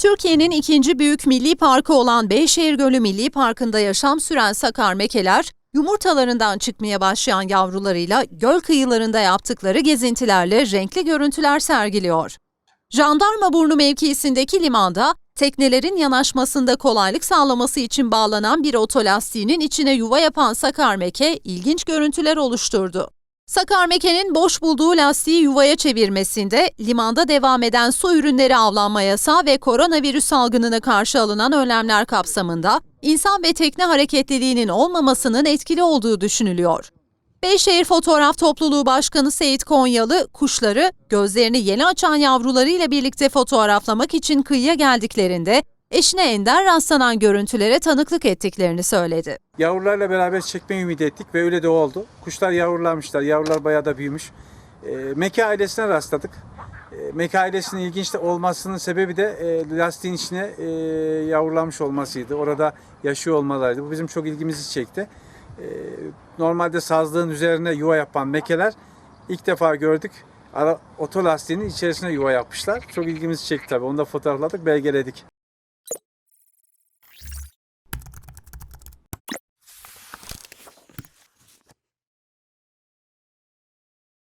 Türkiye'nin ikinci büyük milli parkı olan Beyşehir Gölü Milli Parkı'nda yaşam süren sakar mekeler, yumurtalarından çıkmaya başlayan yavrularıyla göl kıyılarında yaptıkları gezintilerle renkli görüntüler sergiliyor. Jandarma Burnu mevkiisindeki limanda teknelerin yanaşmasında kolaylık sağlaması için bağlanan bir otolastiğinin içine yuva yapan sakar meke ilginç görüntüler oluşturdu. Sakar Meke'nin boş bulduğu lastiği yuvaya çevirmesinde limanda devam eden su ürünleri avlanma yasağı ve koronavirüs salgınına karşı alınan önlemler kapsamında insan ve tekne hareketliliğinin olmamasının etkili olduğu düşünülüyor. Beyşehir Fotoğraf Topluluğu Başkanı Seyit Konyalı, kuşları gözlerini yeni açan yavrularıyla birlikte fotoğraflamak için kıyıya geldiklerinde eşine ender rastlanan görüntülere tanıklık ettiklerini söyledi. Yavrularla beraber çekmeyi ümit ettik ve öyle de oldu. Kuşlar yavrulamışlar, yavrular bayağı da büyümüş. E, Meke ailesine rastladık. E, Meke ailesinin ilginç olmasının sebebi de e, lastiğin içine e, yavrulamış olmasıydı. Orada yaşıyor olmalarıydı. Bu bizim çok ilgimizi çekti. E, normalde sazlığın üzerine yuva yapan mekeler ilk defa gördük. Ara, otolastiğinin içerisine yuva yapmışlar. Çok ilgimizi çekti tabii. Onu da fotoğrafladık, belgeledik.